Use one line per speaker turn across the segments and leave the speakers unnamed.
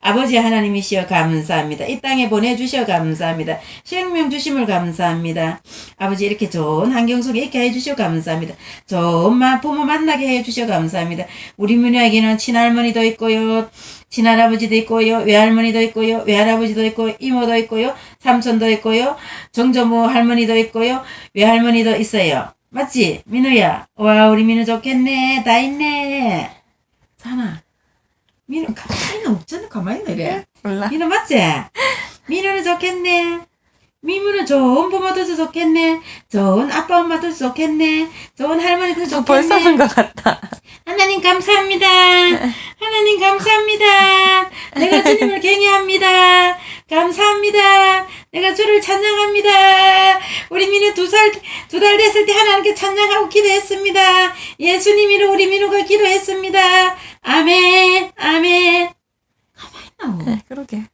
아버지 하나님이시여 감사합니다. 이 땅에 보내주셔 감사합니다. 생명 주심을 감사합니다. 아버지 이렇게 좋은 환경 속에 있게 해주셔 감사합니다. 좋은 마- 부모 만나게 해주셔 감사합니다. 우리 민우에게는 친할머니도 있고요. 친할아버지도 있고요. 외할머니도 있고요. 외할아버지도 있고 이모도 있고요. 삼촌도 있고요. 정조모 할머니도 있고요. 외할머니도 있어요. 맞지? 민우야. 와 우리 민우 좋겠네. 다 있네. 사나. 민우 가만히 없잖아. 가만히 있네.
몰라.
민우 맞지? 민우는 좋겠네. 민우는 좋은 부모도 좋겠네. 좋은 아빠 엄마도 좋겠네. 좋은 할머니도
저
좋겠네.
벌써 는것 같다.
하나님 감사합니다. 하나님 감사합니다. 내가 주님을 경외합니다. 감사합니다. 내가 주를 찬양합니다. 우리 민우 두 살, 두 달 됐을 때 하나님께 찬양하고 기도했습니다. 예수님 이로 우리 민우가 기도했습니다. 아멘, 아멘. 가만히 나오.
네, 그러게.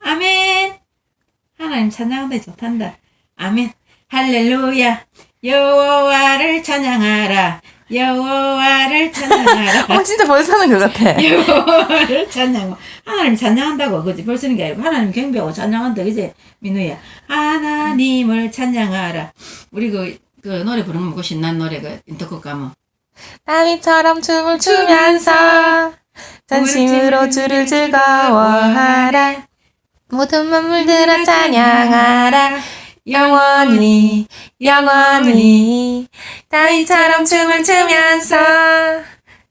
아멘. 하나님 찬양한다 좋단다. 아멘. 할렐루야. 여호와를 찬양하라. 여호와를 찬양하라.
어, 진짜 벌써 는것 같아.
여호와를 찬양하고 하나님 찬양한다고 그지 벌쓰는 게 아니고 하나님 경배하고 찬양한다 그지 민우야 하나님을 찬양하라 우리 그, 그 노래 부르는 거 신난 노래 그 인터컷 가면
다윗처럼 춤을 추면서 전심으로 주를 즐거워하라. 모든 만물들아 찬양하라. 영원히 영원히 다윗처럼 춤을 추면서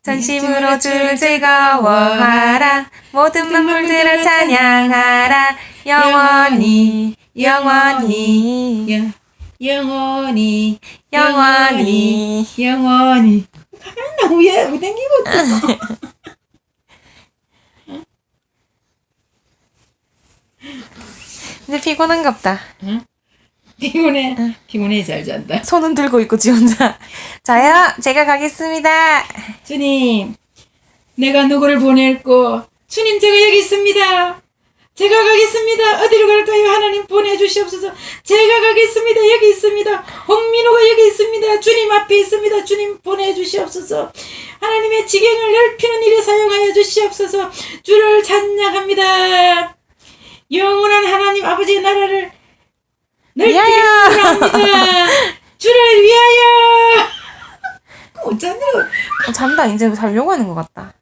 전심으로 주를 즐거워하라. 모든 만물들아 찬양하라. 영원히 영원히
영, 영원히
영원히
영원히 나 위에 왜 땡기고
이제 피곤한갑다.
피곤해 피곤해 잘 잔다
손은 들고 있고 지 혼자. 자요, 제가 가겠습니다.
주님, 내가 누구를 보낼고, 주님, 제가 여기 있습니다. 제가 가겠습니다. 어디로 갈까요? 하나님 보내주시옵소서. 제가 가겠습니다. 여기 있습니다. 홍민호가 여기 있습니다. 주님 앞에 있습니다. 주님 보내주시옵소서. 하나님의 지경을 넓히는 일에 사용하여 주시옵소서. 주를 찬양합니다. 영원한 하나님 아버지의 나라를 넓히기
위하여!
합니다. 주를 위하여! 어쩌냐?
어, 잔다, 이제 자려고 하는 것 같다.